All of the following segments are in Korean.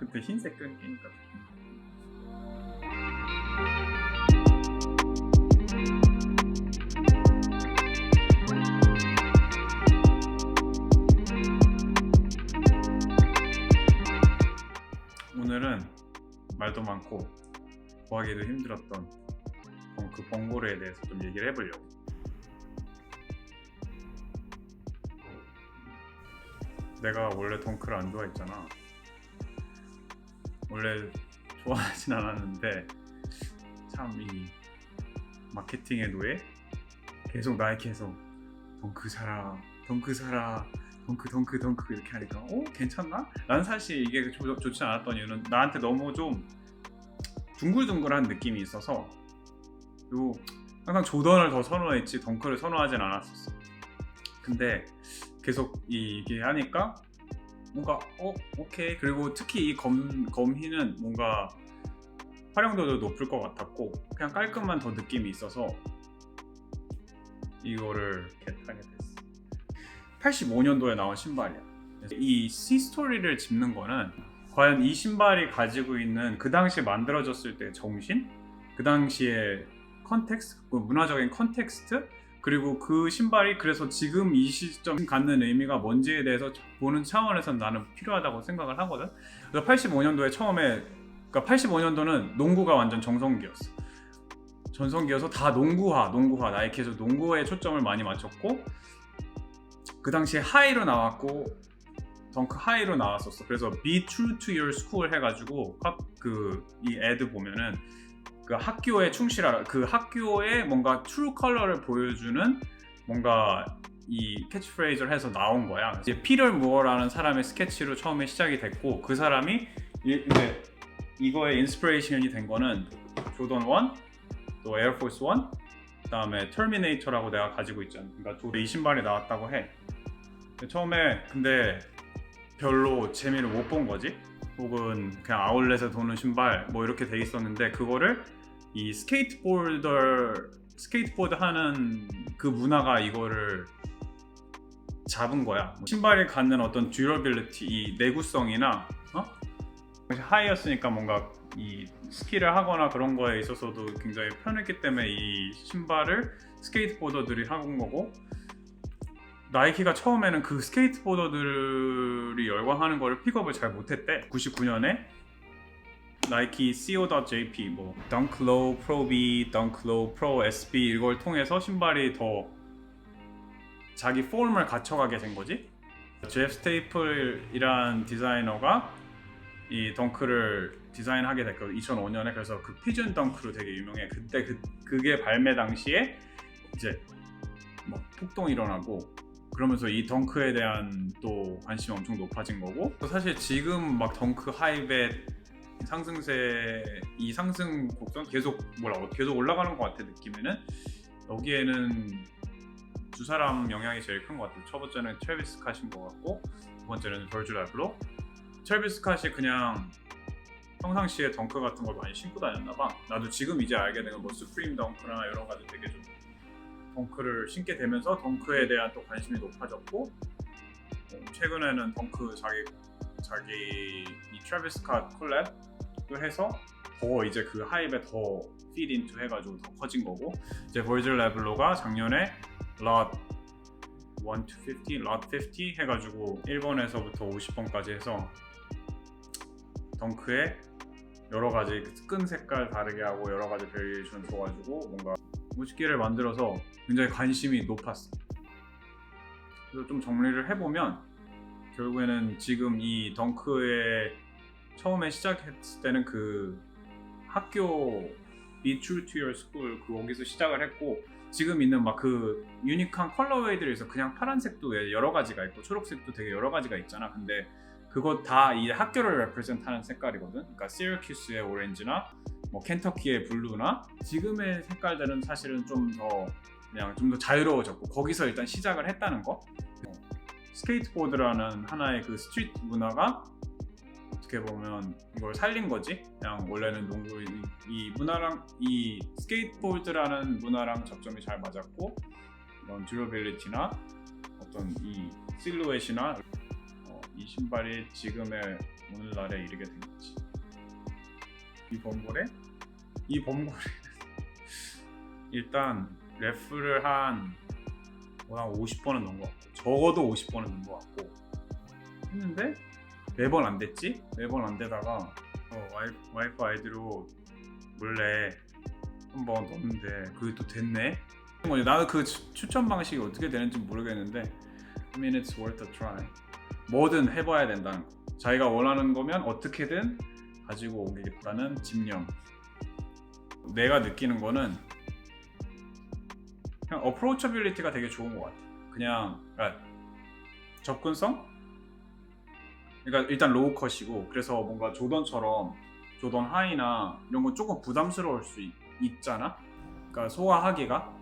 그때 흰색 끈기니까. 오늘은 말도 많고 구하기도 힘들었던 그 번고르에 대해서 좀 얘기를 해보려고. 내가 원래 덩크를 안 좋아했잖아. 원래 좋아하진 않았는데 참 이 마케팅의 노예 계속 나이키에서 덩크 사라, 덩크 사라, 덩크 덩크 덩크 이렇게 하니까 어 괜찮나? 난 사실 이게 좋, 좋지 않았던 이유는 나한테 너무 좀 둥글둥글한 느낌이 있어서 그리고 항상 조던을 더 선호했지 덩크를 선호하진 않았었어. 근데 계속 이- 이게 하니까 뭔가 어 오케이. 그리고 특히 이 검, 검희는 뭔가 활용도도 높을 것 같았고 그냥 깔끔한 더 느낌이 있어서 이거를 겟하게 됐어 85년도에 나온 신발이야. 이 C-스토리를 짚는 거는 과연 이 신발이 가지고 있는 그 당시 만들어졌을 때 정신? 그 당시의 컨텍스트 그 문화적인 컨텍스트 그리고 그 신발이 그래서 지금 이 시점 갖는 의미가 뭔지에 대해서 보는 차원에서 나는 필요하다고 생각을 하거든. 그래서 85년도에 처음에 그러니까 85년도는 농구가 완전 정성기였어. 전성기여서 다 농구화, 농구화 나이키에서 농구에 초점을 많이 맞췄고 그 당시에 하이로 나왔고 덩크 하이로 나왔었어. 그래서 Be True to Your School 해가지고 그 이 애드 보면은 그 학교에 충실하라. 그 학교에 뭔가 트루 컬러를 보여주는 뭔가 이 캐치프레이즈를 해서 나온 거야. 이제 피터 무어라는 사람의 스케치로 처음에 시작이 됐고 그 사람이 이- 이제 이거에 인스피레이션이 된 거는 조던 1, 또 에어포스 1, 그다음에 터미네이터라고 내가 가지고 있잖아. 그러니까 두- 이 신발이 나왔다고 해. 처음에 근데 별로 재미를 못 본 거지. 혹은 그냥 아울렛에 도는 신발 뭐 이렇게 돼 있었는데 그거를 이 스케이트보더 스케이트보드 하는 그 문화가 이거를 잡은 거야. 뭐 신발이 갖는 어떤 듀러빌리티, 이 내구성이나 어? 하이였으니까 뭔가 이 스키를 하거나 그런 거에 있어서도 굉장히 편했기 때문에 이 신발을 스케이트보더들이 하는 거고 나이키가 처음에는 그 스케이트보더들이 열광하는 거를 픽업을 잘 못했대. 99년에 나이키 co.jp 뭐 Low Pro B, Low Pro SB 이걸 통해서 신발이 더 자기 폼을 갖춰가게 된 거지. 제프 스테이플이란 디자이너가 이 덩크를 디자인하게 됐거든 2005년에 그래서 그 피전 덩크로 되게 유명해. 그때 그 그게 발매 당시에 이제 뭐 폭동이 일어나고 그러면서 이 덩크에 대한 또 관심이 엄청 높아진 거고 또 사실 지금 막 덩크 하이벳 상승세 이 상승 곡선 계속 뭐라 계속 올라가는 것 같아 느낌에는 여기에는 두 사람 영향이 제일 큰 것 같아요. 첫 번째는 트래비스 스캇인 것 같고 두 번째는 벌줄 라블로. 트래비스 스캇이 그냥 평상시에 덩크 같은 걸 많이 신고 다녔나 봐. 나도 지금 이제 알게 된 건뭐 수프림 덩크나 되게 좀 덩크를 신게 되면서 덩크에 대한 또 관심이 높아졌고 어, 최근에는 덩크 자기 자기 이 트래비스 스캇 콜랩도 해서 더 이제 그 하이브에 더 into 해가지고 더 커진 거고 이제 벌질 레블로가 작년에 lot 1 to 50, lot 50 해가지고 1번에서부터 50번까지 해서 덩크에 여러 가지 끈 색깔 다르게 하고 여러 가지 베리에이션 줘가지고 뭔가 무지개를 만들어서 굉장히 관심이 높았어. 그래서 좀 정리를 해보면 결국에는 지금 이 덩크의 처음에 시작했을 때는 그 학교 True to Your School 그 거기서 시작을 했고 지금 있는 막 그 유니크한 컬러웨이들이 있어 그냥 파란색도 여러 가지가 있고 초록색도 되게 여러 가지가 있잖아 근데 그거 다 이 학교를 레프레젠트하는 색깔이거든 그러니까 시어큐스의 오렌지나 뭐 켄터키의 블루나 지금의 색깔들은 사실은 좀 더 그냥 좀 더 자유로워졌고 거기서 일단 시작을 했다는 거 어, 스케이트보드라는 하나의 그 스트리트 문화가 어떻게 보면 이걸 살린 거지. 그냥 원래는 농구 이, 이 문화랑 이 스케이트보드라는 문화랑 접점이 잘 맞았고 이런 듀러빌리티나 어떤 이 실루엣이나 어, 이 신발이 지금의 오늘날에 이르게 된 거지. 이 범고래? 이 범고래 일단 래프를 한, 뭐 한 50번은 넣은 것 같고 적어도 50번은 넣은 것 같고 했는데 매번 안 됐지? 매번 안 되다가 어, 와이프, 와이프 아이디로 몰래 한번 넣었는데 그게 또 됐네? 뭐지? 나도 그 추- 추천 방식이 어떻게 되는지 모르겠는데 I mean it's worth a try 뭐든 해봐야 된다는 거 자기가 원하는 거면 어떻게든 가지고 오겠다는 집념 내가 느끼는 거는 그냥 어프로처빌리티가 되게 좋은 것 같아 그냥 그러니까 접근성? 그러니까 일단 로우 컷이고 그래서 뭔가 조던처럼 조던 하이나 이런 건 조금 부담스러울 수 있, 있잖아 그러니까 소화하기가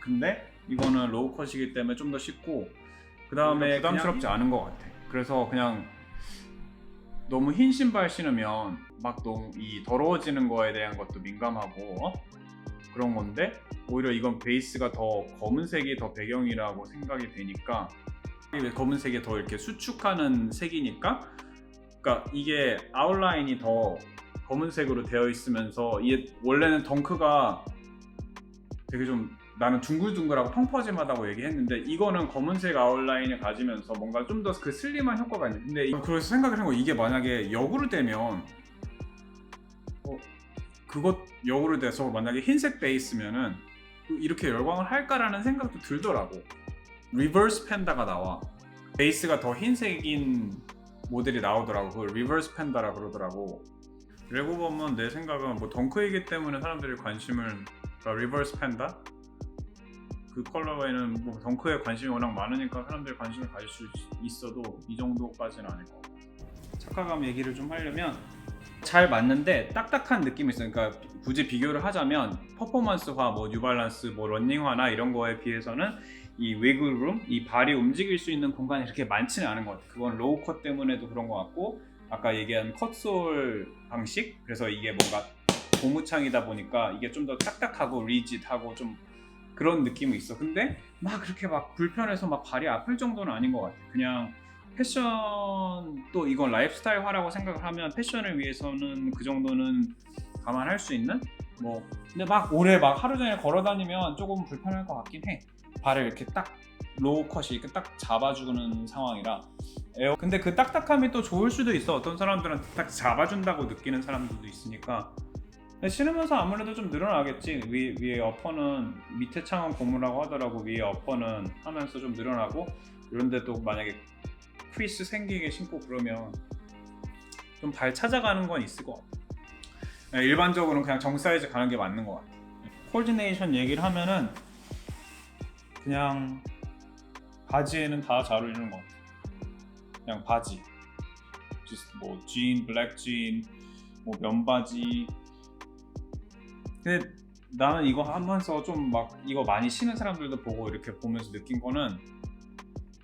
근데 이거는 로우 컷이기 때문에 좀 더 쉽고 그 다음에 부담스럽지 않은 것 같아. 그래서 그냥 너무 흰 신발 신으면 막 너무 이 더러워지는 거에 대한 것도 민감하고 어? 그런 건데 오히려 이건 베이스가 더 검은색이 더 배경이라고 생각이 되니까 검은색이 더 이렇게 수축하는 색이니까 그러니까 이게 아웃라인이 더 검은색으로 되어 있으면서 이게 원래는 덩크가 되게 좀 나는 둥글둥글하고 펑퍼짐하다고 얘기했는데 이거는 검은색 아웃라인을 가지면서 뭔가 좀 더 그 슬림한 효과가 있는. 근데 이- 그래서 생각을 한 거 이게 만약에 역으로 되면 어, 그것 역으로 돼서 만약에 흰색 베이스면은 이렇게 열광을 할까라는 생각도 들더라고. 리버스 펜다가 나와. 베이스가 더 흰색인 모델이 나오더라고. 그걸 리버스 펜다라 그러더라고. 레고 보면 내 생각은 뭐 덩크이기 때문에 사람들이 관심을 그러니까 리버스 펜다 그 컬러웨이는 뭐 덩크에 관심이 워낙 많으니까 사람들이 관심을 가질 수 있어도 이 정도까지는 아닐 것 같고 착화감 얘기를 좀 하려면 잘 맞는데 딱딱한 느낌이 있어요. 그러니까 굳이 비교를 하자면 퍼포먼스화, 뭐 뉴발란스, 뭐 런닝화나 이런 거에 비해서는 이 위글룸, 이 발이 움직일 수 있는 공간이 그렇게 많지는 않은 것 같아요. 그건 로우 컷 때문에도 그런 것 같고 아까 얘기한 컷솔 방식 그래서 이게 뭔가 고무창이다 보니까 이게 좀 더 딱딱하고 리짓하고 좀 그런 느낌이 있어. 근데 막 그렇게 막 불편해서 막 발이 아플 정도는 아닌 것 같아. 그냥 패션 또 이건 라이프스타일화라고 생각을 하면 패션을 위해서는 그 정도는 감안할 수 있는 뭐 근데 막 오래 막 하루 종일 걸어 다니면 조금 불편할 것 같긴 해. 발을 이렇게 딱 로우 컷이 이렇게 딱 잡아주는 상황이라 에어 근데 그 딱딱함이 또 좋을 수도 있어. 어떤 사람들은 딱 잡아준다고 느끼는 사람들도 있으니까 신으면서 아무래도 좀 늘어나겠지. 위, 위에 어퍼는 밑에 창은 고무라고 하더라고. 위에 어퍼는 하면서 좀 늘어나고 이런데 또 만약에 크리스 생기게 신고 그러면 좀 발 찾아가는 건 있을 것 같아. 그냥 일반적으로는 그냥 정 사이즈 가는 게 맞는 것 같아. 코디네이션 얘기를 하면은 그냥 바지에는 다 잘 어울리는 것 같아. 그냥 바지. 뭐 진, 블랙 진, 뭐 면바지, 근데 나는 이거 하면서 좀 막 이거 많이 신은 사람들도 보고 이렇게 보면서 느낀 거는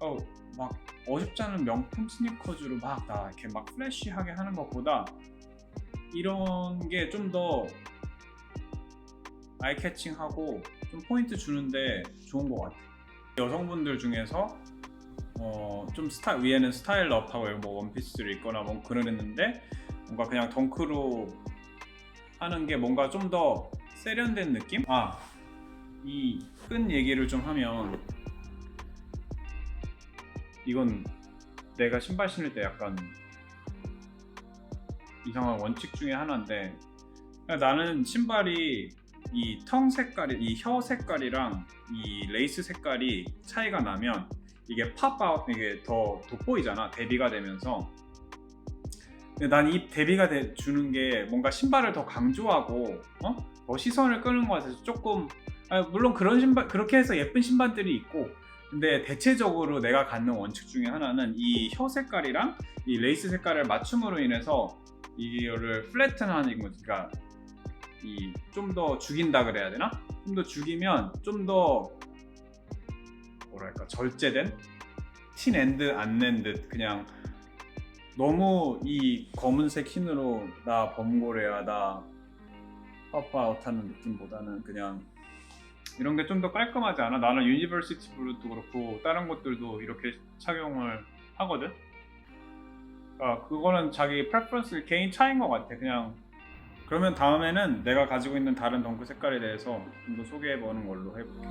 어 막 어줍지 않은 명품 스니커즈로 막 나 이렇게 막 플래시하게 하는 것보다 이런 게 좀 더 아이캐칭하고 좀 포인트 주는데 좋은 것 같아. 여성분들 중에서 어 좀 스타 위에는 스타일업하고 뭐 원피스를 입거나 뭐 그러는데 뭔가 그냥 덩크로 하는 게 뭔가 좀 더 세련된 느낌? 아, 이 끈 얘기를 좀 하면 이건 내가 신발 신을 때 약간 이상한 원칙 중에 하나인데 그냥 나는 신발이 이 텅 색깔이 이 혀 색깔이랑 이 레이스 색깔이 차이가 나면 이게 팝아웃 이게 더 돋보이잖아 대비가 되면서 근데 난 이 대비가 돼- 주는 게 뭔가 신발을 더 강조하고 어? 더 시선을 끄는 것 같아서 조금 아, 물론 그런 신발 그렇게 해서 예쁜 신발들이 있고 근데 대체적으로 내가 갖는 원칙 중에 하나는 이 혀 색깔이랑 이 레이스 색깔을 맞춤으로 인해서 이거를 플래튼하는 거지 그러니까 이 좀 더 죽인다 그래야 되나? 좀 더 죽이면 좀 더 뭐랄까 절제된 틴 앤드 안 낸 듯 그냥 너무 이 검은색 흰으로 나 범고래야 나 파파아웃하는 느낌보다는 그냥 이런 게 좀 더 깔끔하지 않아? 나는 유니버시티 블루도 그렇고 다른 것들도 이렇게 착용을 하거든. 아 그거는 자기 프레퍼런스 개인 차이인 것 같아. 그냥 그러면 다음에는 내가 가지고 있는 다른 덩크 색깔에 대해서 좀 더 소개해 보는 걸로 해볼게.